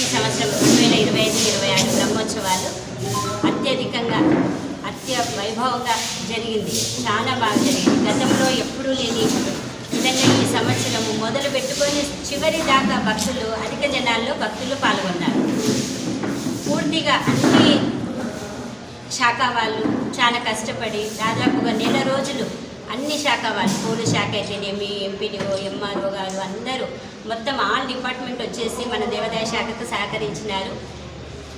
ఈ సంవత్సరం రెండు వేల ఇరవై ఐదు ఇరవై ఆరు బ్రహ్మోత్సవాలు అత్యధికంగా అత్య వైభవంగా జరిగింది. చాలా బాగా జరిగింది. గతంలో ఎప్పుడూ లేని విధంగా ఈ సంవత్సరం మొదలు పెట్టుకొని చివరి దాకా భక్తులు అధిక జనాల్లో భక్తులు పాల్గొన్నారు. పూర్తిగా అన్ని శాఖ వాళ్ళు చాలా కష్టపడి దాదాపుగా నెల రోజులు అన్ని శాఖ వాళ్ళు పోలీస్ శాఖ అయితేనేమి ఎంపీడీఓ ఎంఆర్ఓ గారు అందరూ మొత్తం ఆల్ డిపార్ట్మెంట్ వచ్చేసి మన దేవాదాయ శాఖకు సహకరించినారు.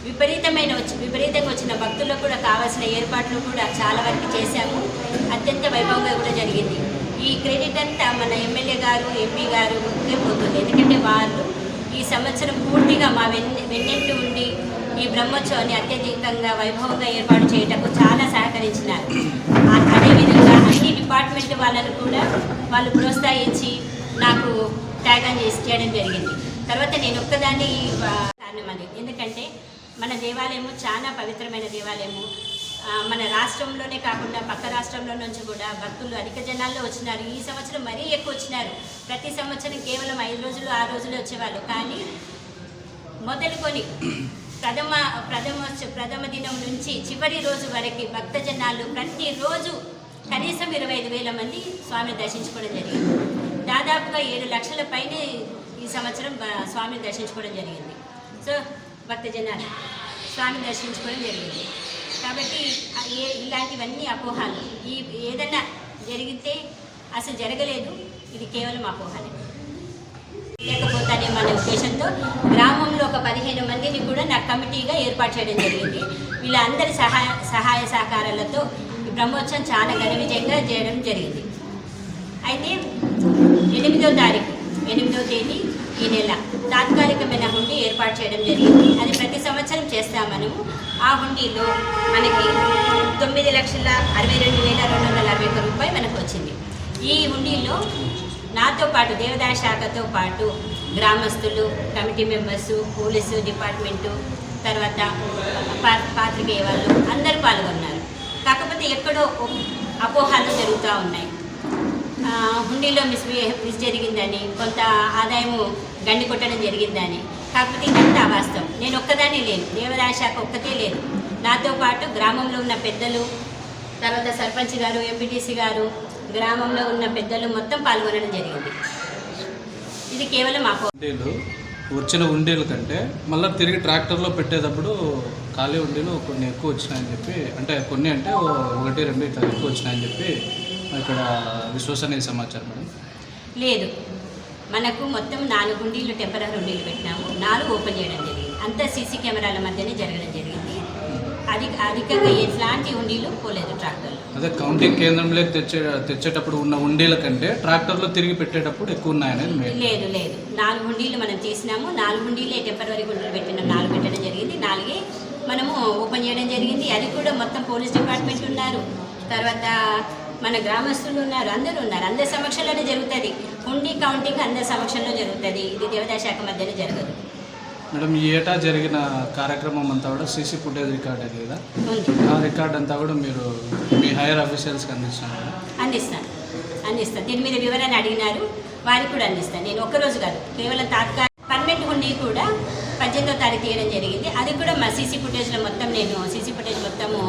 విపరీతమైన వచ్చి విపరీతంగా వచ్చిన భక్తులకు కూడా కావాల్సిన ఏర్పాట్లు కూడా చాలా వరకు చేశాము. అత్యంత వైభవంగా కూడా జరిగింది. ఈ క్రెడిట్ అంతా మన ఎమ్మెల్యే గారు ఎంపీ గారు పోతుంది. ఎందుకంటే వాళ్ళు ఈ సంవత్సరం పూర్తిగా మా వెన్నెంటి ఉండి ఈ బ్రహ్మోత్సవాన్ని అత్యధికంగా వైభవంగా ఏర్పాటు చేయటకు చాలా సహకరించినారు. డిపార్ట్మెంట్ వాళ్ళను కూడా వాళ్ళు ప్రోత్సహించి నాకు త్యాగం చేసి చేయడం జరిగింది. తర్వాత నేను ఒక్కదాన్ని కారణం అది ఎందుకంటే మన దేవాలయము చాలా పవిత్రమైన దేవాలయము. మన రాష్ట్రంలోనే కాకుండా పక్క రాష్ట్రంలో నుంచి కూడా భక్తులు అధిక జనాల్లో వచ్చినారు. ఈ సంవత్సరం మరీ ఎక్కువ వచ్చినారు. ప్రతి సంవత్సరం కేవలం ఐదు రోజులు ఆరు రోజులు వచ్చేవాళ్ళు. కానీ మొదలుకొని ప్రథమ ప్రథమ ప్రథమ దినం నుంచి చివరి రోజు వరకు భక్త జనాలు ప్రతిరోజు కనీసం ఇరవై ఐదు వేల మంది స్వామిని దర్శించుకోవడం జరిగింది. దాదాపుగా ఏడు లక్షల పైనే ఈ సంవత్సరం స్వామిని దర్శించుకోవడం జరిగింది. సో భక్తజనాలు స్వామిని దర్శించుకోవడం జరిగింది. కాబట్టి ఏ- ఇలాంటివన్నీ అపోహాలు. ఈ ఏదన్నా జరిగితే అసలు జరగలేదు. ఇది కేవలం అపోహలే. లేకపోతానేమో మన ఉద్దేశంతో గ్రామంలో ఒక పదిహేను మందిని కూడా నా కమిటీగా ఏర్పాటు చేయడం జరిగింది. వీళ్ళందరి సహాయ సహాయ సహకారాలతో బ్రహ్మోత్సవం చాలా ఘన విజయంగా చేయడం జరిగింది. అయితే ఎనిమిదో తారీఖు ఎనిమిదో తేదీ ఈ నెల. తాత్కాలికమైన హుండీ ఏర్పాటు చేయడం జరిగింది. అది ప్రతి సంవత్సరం చేస్తామను ఆ హుండీలో మనకి తొమ్మిది లక్షల అరవై రెండు వేల రెండు వందల అరవై ఒక్క రూపాయి మనకు వచ్చింది. ఈ హుండీలో నాతో పాటు దేవదాయ శాఖతో పాటు గ్రామస్తులు కమిటీ మెంబర్స్ పోలీసు డిపార్ట్మెంటు తర్వాత పాత్రికేయ వాళ్ళు అందరూ పాల్గొన్నారు. కాకపోతే ఎక్కడో అపోహాలు జరుగుతూ ఉన్నాయి. హుండీలో మిస్ మిస్ జరిగిందని కొంత ఆదాయము గండి కొట్టడం జరిగిందని. కాకపోతే ఇదంతా అవాస్తవం. నేను ఒక్కదానే లేను. దేవదాయ శాఖ ఒక్కతే లేదు. నాతో పాటు గ్రామంలో ఉన్న పెద్దలు తర్వాత సర్పంచ్ గారు ఎంపీటీసీ గారు గ్రామంలో ఉన్న పెద్దలు మొత్తం పాల్గొనడం జరిగింది. ఇది కేవలం అపో వచ్చిన ఉండేలు కంటే మళ్ళీ తిరిగి ట్రాక్టర్లో పెట్టేటప్పుడు ఖాళీ ఉండీలు కొన్ని ఎక్కువ వచ్చినాయని చెప్పి అంటే కొన్ని అంటే ఓ ఒకటి రెండు ఇట్లా ఎక్కువ వచ్చినాయని చెప్పి ఇక్కడ విశ్వసనీయ సమాచారం మేడం. లేదు. మనకు మొత్తం నాలుగు ఉండీలు టెంపరీ ఉండీలు పెట్టినాము. నాలుగు ఓపెన్ చేయడం జరిగింది. అంతా సీసీ కెమెరాల మధ్యనే జరగడం జరిగింది. అది అధికంగా ఎట్లాంటి హుండీలు పోలేదు ట్రాక్టర్లు. అదే కౌంటింగ్ కేంద్రంలోకి తెచ్చే తెచ్చేటప్పుడు ఉన్న ఉండీల కంటే ట్రాక్టర్లో తిరిగి పెట్టేటప్పుడు ఎక్కువ ఉన్నాయనేది మెయిన్ లేదు లేదు. నాలుగు హుండీలు మనం తీసినాము. నాలుగు హుండీలే టెంపరీ హుండీలు పెట్టినాం? నాలుగు పెట్టడం జరిగింది. నాలుగే మనము ఓపెన్ చేయడం జరిగింది. అది కూడా మొత్తం పోలీస్ డిపార్ట్మెంట్ ఉన్నారు. తర్వాత మన గ్రామస్తులు ఉన్నారు. అందరూ ఉన్నారు. అందరి సమక్షంలోనే జరుగుతుంది. హుండీ కౌంటింగ్ అందరి సమక్షంలో జరుగుతుంది. ఇది దేవదాయ శాఖ మధ్యలో జరగదు. మేడం ఈ ఏటా జరిగిన కార్యక్రమం అంతా కూడా సీసీ ఫుటేజ్ రికార్డ్ అయింది కదా ఆ రికార్డ్ అంతా కూడా మీరు మీ హైయర్ అందించినారు కదా? అందిస్తాను. అందిస్తాను. దీని మీద వివరణ అడిగినారు. వారికి కూడా అందిస్తాను. నేను ఒక్కరోజు కాదు కేవలం తాత్కాలిక పర్మనెంట్ హుండీ కూడా పద్దెనిమిదో తారీఖు తీయడం జరిగింది. అది కూడా మా సీసీ ఫుటేజ్లో మొత్తం నేను సీసీ ఫుటేజ్ మొత్తము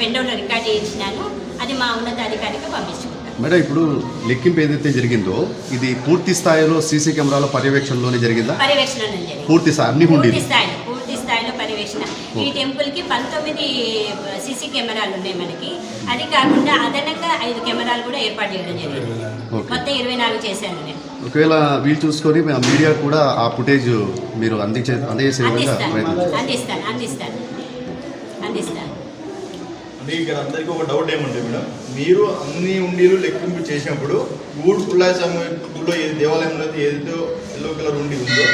పెండోలో రికార్డ్ చేయించినాను. అది మా ఉన్నతాధికారికి పంపించుకుంటాను మేడం ఇప్పుడు లెక్కింపు ఏదైతే జరిగిందో ఇది పూర్తి స్థాయిలో సీసీ కెమెరాల పర్యవేక్షణలోనే జరిగిందా? పూర్తి స్థాయి అన్ని స్థాయిలో పూర్తి స్థాయిలో పర్యవేక్షణ. ఈ టెంపుల్కి పంతొమ్మిది సీసీ కెమెరాలు ఉన్నాయి మనకి. అది కాకుండా అదనంగా ఐదు కెమెరాలు కూడా ఏర్పాటు చేయడం జరిగింది. మొత్తం ఇరవై నాలుగు చేశాను నేను ఒకవేళ వీలు చూసుకొని మీడియా కూడా ఆ ఫుటేజ్ మీరు అందించే అందజేసే విధంగా అందిస్తాను అందిస్తాను. అందిస్తాను. అంటే ఇక్కడ అందరికీ ఒక డౌట్ ఏముంటుంది మేడం? మీరు అన్ని ఉండీలు లెక్కింపు చేసినప్పుడు గూడ్ పుల్లాయ సమయంలో ఏ దేవాలయంలో ఏదైతే ఎల్లో కలర్ ఉండి ఉందో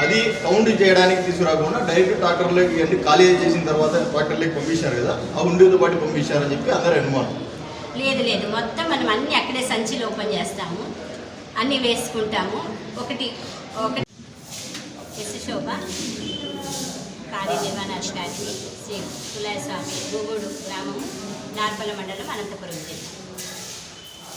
అది కౌంట్ చేయడానికి తీసుకురాకుండా డైరెక్ట్ ట్రాక్టర్లోకి అంటే ఖాళీ చేసిన తర్వాత ట్రాక్టర్లోకి పంపించారు కదా ఆ ఉండీతో పాటు పంపించారని చెప్పి అందరూ అనుమానం. లేదు లేదు. మొత్తం మనం అన్ని అక్కడే సంచిలో ఓపెన్ చేస్తాము. అన్ని వేసుకుంటాము. ఒకటి ఒకటి. శోభ. కార్యనిర్వహణాధికారి శ్రీ కులాయ స్వామి గూగూడు నార్పల మండలం అనంతపురం జిల్లా.